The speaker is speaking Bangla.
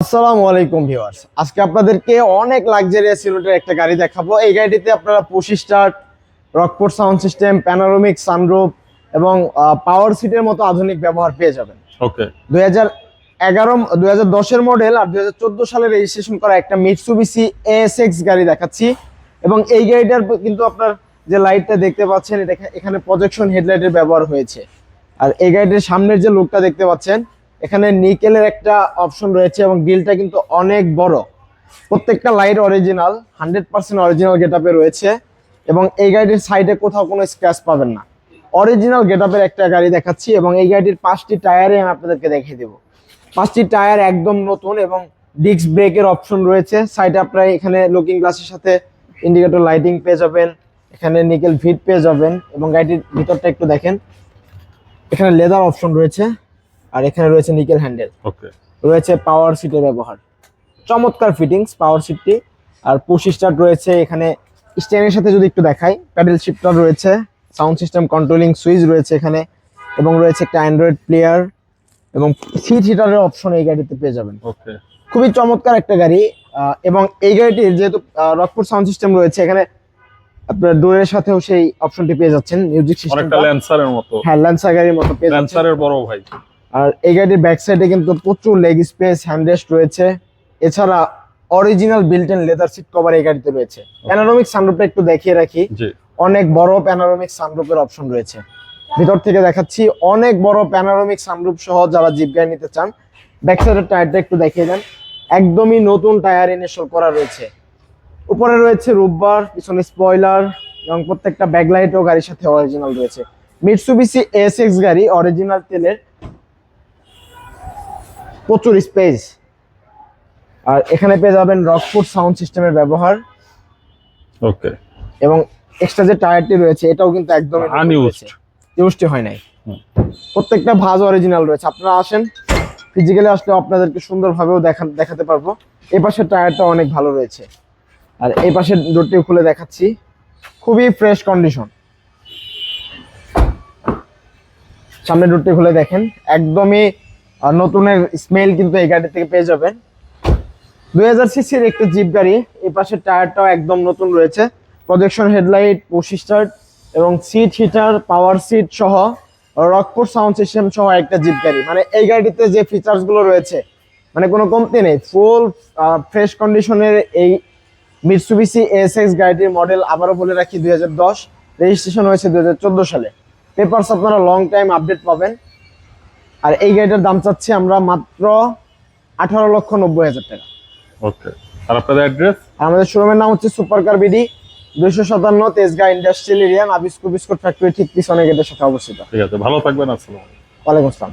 আসসালামু আলাইকুম ভিউয়ার্স। আজকে আপনাদেরকে অনেক লাক্সারিয়াস ইউনিটের একটা গাড়ি দেখাবো। এই গাড়িটিতে আপনারা push start Rockford sound system panoramic sunroof এবং পাওয়ার সিটের মতো আধুনিক ব্যবহার পেয়ে যাবেন। ওকে। দুই হাজার এগারো দুই হাজার দশের মডেল আর দুই হাজার চোদ্দ সালে রেজিস্ট্রেশন করা একটা মিটসুবিসি এএসএক্স গাড়ি দেখাচ্ছি। এবং এই গাড়িটার কিন্তু আপনার যে লাইটটা দেখতে পাচ্ছেন এটা এখানে প্রজেকশন হেডলাইটের ব্যবহার হয়েছে। আর এই গাড়িটির সামনের যে লুকটা দেখতে পাচ্ছেন এখানে নিকেলের একটা অপশন রয়েছে এবং গ্রিলটা কিন্তু অনেক বড়। প্রত্যেকটা light original hundred percent original গেটআপে রয়েছে এবং এই গাড়িটির সাইডে কোথাও কোনো স্ক্র্যাচ পাবেন না। অরিজিনাল গেটআপের একটা গাড়ি দেখাচ্ছি এবং এই গাড়িটির পাঁচটি টায়ারে আমি আপনাদেরকে দেখিয়ে দেবো। পাঁচটি টায়ার একদম নতুন এবং ডিস্ক ব্রেকের অপশন রয়েছে। সাইডে আপনারা এখানে লুকিং গ্লাসের সাথে ইন্ডিকেটর লাইটিং পেয়ে যাবেন, এখানে নিকেল ফিট পেয়ে যাবেন এবং গাড়িটির ভিতরটা একটু দেখেন। এখানে লেদার অপশন রয়েছে। আর এখানে রয়েছে নিকেল হ্যান্ডেল। ওকে। রয়েছে পাওয়ার সিটের ব্যবহার। চমৎকার ফিটিংস পাওয়ার সিটটি আর পুশ স্টার্ট রয়েছে এখানে স্ট্যান্ডের সাথে যদি একটু দেখাই প্যাডেল শিফটার রয়েছে সাউন্ড সিস্টেম কন্ট্রোলিং সুইচ রয়েছে এখানে এবং রয়েছে একটা অ্যান্ড্রয়েড প্লেয়ার এবং সিট হিটারের অপশন এই গাড়িতে পেয়ে যাবেন। ওকে। খুবই চমৎকার একটা গাড়ি এবং এই গাড়িটির যেহেতু রকপুর সাউন্ড সিস্টেম রয়েছে এখানে আপনার ডোরের সাথেও সেই অপশনটি পেয়ে যাচ্ছেন মিউজিক সিস্টেম অনেকটা ল্যান্সারের মতো। হ্যাঁ ল্যান্সার গাড়ির মতো পেয়ে যাচ্ছেন। ল্যান্সারের বড় ভাই। আর এই গাড়ির ব্যাক সাইডে কিন্তু প্রচুর লেগ স্পেস হ্যান্ডরেস্ট রয়েছে। এছাড়া original built in leather seat cover এই গাড়িতে রয়েছে। প্যানোরামিক সানরুফটা একটু দেখিয়ে রাখি। অনেক বড় প্যানোরামিক সানরুফের অপশন রয়েছে। ভিতর থেকে দেখাচ্ছি অনেক বড় প্যানোরামিক সানরুফ সহ যারা জিপ গাড়ি নিতে চান ব্যাক সাইডের টায়ারটা একটু দেখিয়ে দেন। একদমই নতুন টায়ার ইনস্টল করা রয়েছে। উপরে রয়েছে রুববার পিছনে স্পয়লার এবং প্রত্যেকটা ব্যাকলাইটও গাড়ির সাথে অরিজিনাল রয়েছে। মিটসুবিসি এস এক্স গাড়ি অরিজিনাল তেলের প্রচুর স্পেস আর এখানে পেয়ে যাবেন রকফুট সাউন্ড সিস্টেমের ব্যবহার। ওকে এবং এক্সট্রা যে টায়ারটি রয়েছে এটাও কিন্তু একদম Unused. ইউজটি হয় নাই। প্রত্যেকটা ভাজ অরিজিনাল রয়েছে। আপনারা আসেন ফিজিক্যালি আসলে আপনাদেরকে সুন্দরভাবেও দেখা দেখাতে পারব। এই পাশের টায়ারটা অনেক ভালো রয়েছে। আর এই পাশের ডোরটিও খুলে দেখাচ্ছি। খুবই ফ্রেশ কন্ডিশন সামনে ডোরটি খুলে দেখেন। একদমই আহ, নতুনের স্মেল কিন্তু এই গাড়ি থেকে পেয়ে যাবেন। দুই হাজার সিসির একটা জিপ গাড়ি এই পাশের টায়ারটাও একদম নতুন রয়েছে। প্রজেকশন হেডলাইট পুশ এবং সিট হিটার পাওয়ার সিট সহ রকপুর সাউন্ড সিস্টেম সহ একটা জিপ গাড়ি। মানে এই গাড়িতে যে ফিচার্সগুলো রয়েছে মানে কোনো কমতি নেই। ফুল ফ্রেশ কন্ডিশনের এই মিটসুবিসি এসএক্স গাড়িটির মডেল আবারও বলে রাখি দুই হাজার দশ। রেজিস্ট্রেশন হয়েছে দুই সালে। পেপারস আপনারা লং টাইম আপডেট পাবেন। আর এই গাড়িটার দাম চাচ্ছি আমরা মাত্র আঠারো লক্ষ নব্বই হাজার টাকা। ওকে আর আপনাদের অ্যাড্রেস আমাদের শোরুমের নাম হচ্ছে সুপার কার বিডি দুইশো সাতান্ন Tejgaon industrial area Nabisco biscuit factory ঠিক পিছনে গেটের সাথে অবস্থিত। ঠিক আছে ভালো থাকবেন আসসালাম ওয়ালাইকুম আসসালাম।